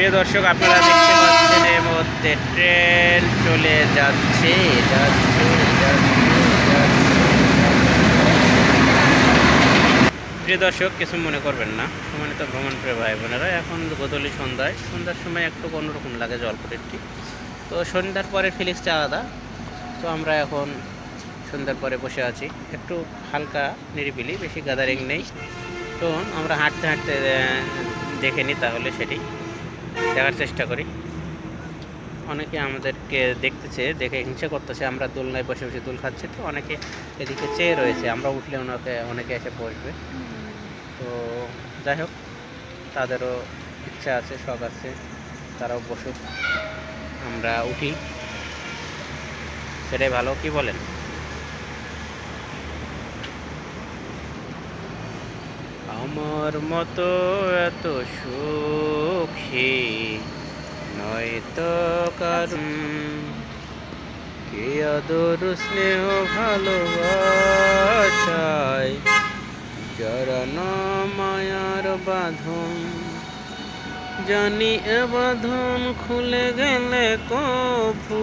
প্রিয় দর্শক, আপনারা দেখতে পাচ্ছেন এর মধ্যে ট্রেন চলে যাচ্ছে। যাচ্ছে। প্রিয় দর্শক, কিছু মনে করবেন না। সম্মানিত ভ্রমণ প্রিয় ভাই বোনেরা এখন গোধূলি সন্ধ্যায়। সন্ধ্যার সময় একটু অন্যরকম লাগে জলপটেরটি তো সন্ধ্যার পরে ফিলিক্সটা আলাদা। তো আমরা এখন সন্ধ্যার পরে বসে আছি। একটু হালকা নিরিবিলি, বেশি গ্যাদারিং নেই। তো আমরা হাঁটতে হাঁটতে দেখে নিই তাহলে সেটি। দেখার চেষ্টা করি। অনেকে আমাদেরকে দেখতেছে, দেখে হিংসা করতেছে, আমরা দোলনায় বসে বসে দোল খাচ্ছি, তো অনেকে এদিকে চেয়ে রয়েছে, আমরা উঠলে ওনাকে, অনেকে এসে বসবে। তো যাই হোক, তাদেরও ইচ্ছা আছে, শখ আছে, তারাও বসুক, আমরা উঠি। সেটাই ভালো, কি বলেন? আমার মতো এত সুখী নয়তো কারণ কে আদর, স্নেহ, ভালোবাসায়? না মায়ার বাঁধন, জানি এ বাঁধন খুলে গেলে কভু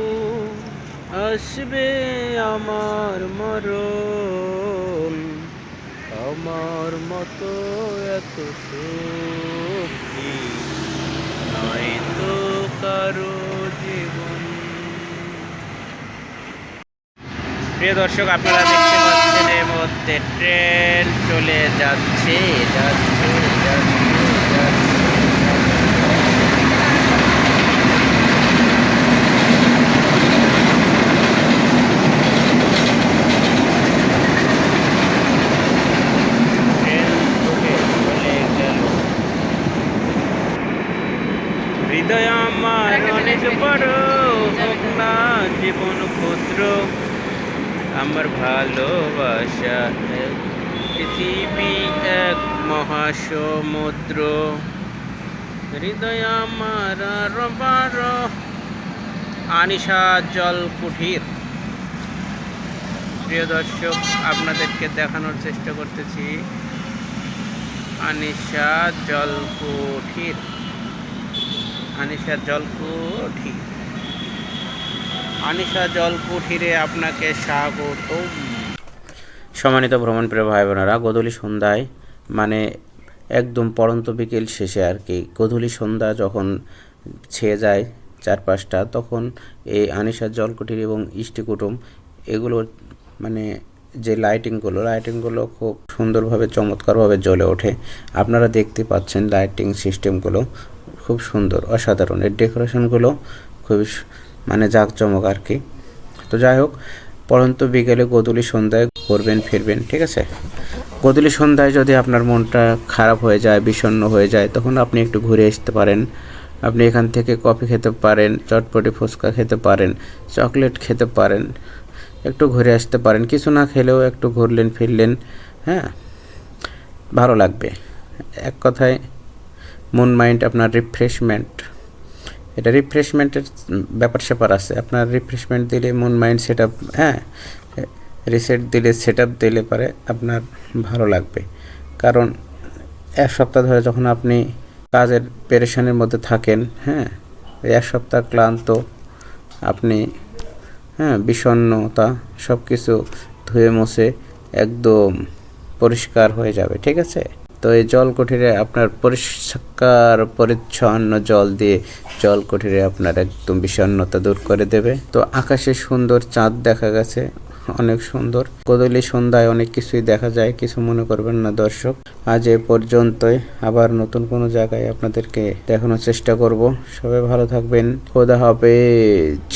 আসবে আমার মরণ। আমার মতো এত সুখী নয়তো কারও জীবন প্রিয় দর্শক আপনারা দেখতে পাচ্ছেন এর মধ্যে ট্রেন চলে যাচ্ছে যাচ্ছে যাচ্ছে ট্রেন ঢুকে চলে গেল হৃদয় আমার অনেক বড় হোক না জীবন ক্ষুদ্র আমার ভালোবাসা পৃথিবী এক মহাসমুদ্র। হৃদয় আমার আরও বারো আনিশা জল কুঠির। প্রিয় দর্শক আপনাদেরকে দেখানোর চেষ্টা করতেছি। আনিশা জল কুঠির। আনিশা জলকুঠি। আনিশা জল কুঠিরে আপনাকে স্বাগত সম্মানিত ভ্রমণ প্রিয় ভাই বোনেরা গধূলি সন্ধ্যায় মানে একদম পড়ন্ত বিকেল শেষে আর কি, গধূলি সন্ধ্যা যখন ছেয়ে যায় চারপাশটা, তখন এই আনিশার জলকুঠির এবং ইষ্টি কুটুম এগুলোর মানে যে লাইটিংগুলো লাইটিংগুলো খুব সুন্দরভাবে, চমৎকারভাবে জ্বলে ওঠে। আপনারা দেখতে পাচ্ছেন লাইটিং সিস্টেমগুলো খুব সুন্দর, অসাধারণ। এর ডেকোরেশনগুলো খুবই মানে জাঁকজমক আর কি। তো যাই হোক, পরন্ত বিকেলে গোধূলি সন্ধ্যায় করবেন ফিরবেন, ঠিক আছে? গোধূলি সন্ধ্যায় যদি আপনার মনটা খারাপ হয়ে যায়, বিষণ্ণ হয়ে যায়, তখন আপনি একটু ঘুরে আসতে পারেন। আপনি এখান থেকে কফি খেতে পারেন, চটপটি ফুচকা খেতে পারেন, চকলেট খেতে পারেন, একটু ঘুরে আসতে পারেন। কিছু না খেলেও একটু ঘুরলেন, ফিরলেন হ্যাঁ? ভালো লাগবে। এক কথায় মন, মাইন্ড, আপনার রিফ্রেশমেন্ট এটা রিফ্রেশমেন্টের ব্যাপার স্যাপার আছে। আপনার রিফ্রেশমেন্ট দিলে মন, মাইন্ড সেট আপ হ্যাঁ রিসেট দিলে সেট আপ দিলে পারে আপনার ভালো লাগবে। কারণ এক সপ্তাহ ধরে যখন আপনি কাজের পেরেশানির মধ্যে থাকেন হ্যাঁ এক সপ্তাহ ক্লান্ত, আপনি হ্যাঁ বিষণ্ণতা সব কিছু ধুয়ে মুছে একদম পরিষ্কার হয়ে যাবে, ঠিক আছে? তো এই জল কুঠিরে আপনার পরিষ্কার, পরিচ্ছন্ন জল দিয়ে জল কুঠিরে আপনার একদম বিষণ্ণতা দূর করে দেবে। তো আকাশে সুন্দর চাঁদ দেখা গেছে, অনেক সুন্দর। গোদলি সন্ধ্যায় অনেক কিছুই দেখা যায়, কিছু মনে করবেন না দর্শক। আজ এ পর্যন্তই, আবার নতুন কোনো জায়গায় আপনাদেরকে দেখানোর চেষ্টা করব। সবাই ভালো থাকবেন, খোদা হাফেজ।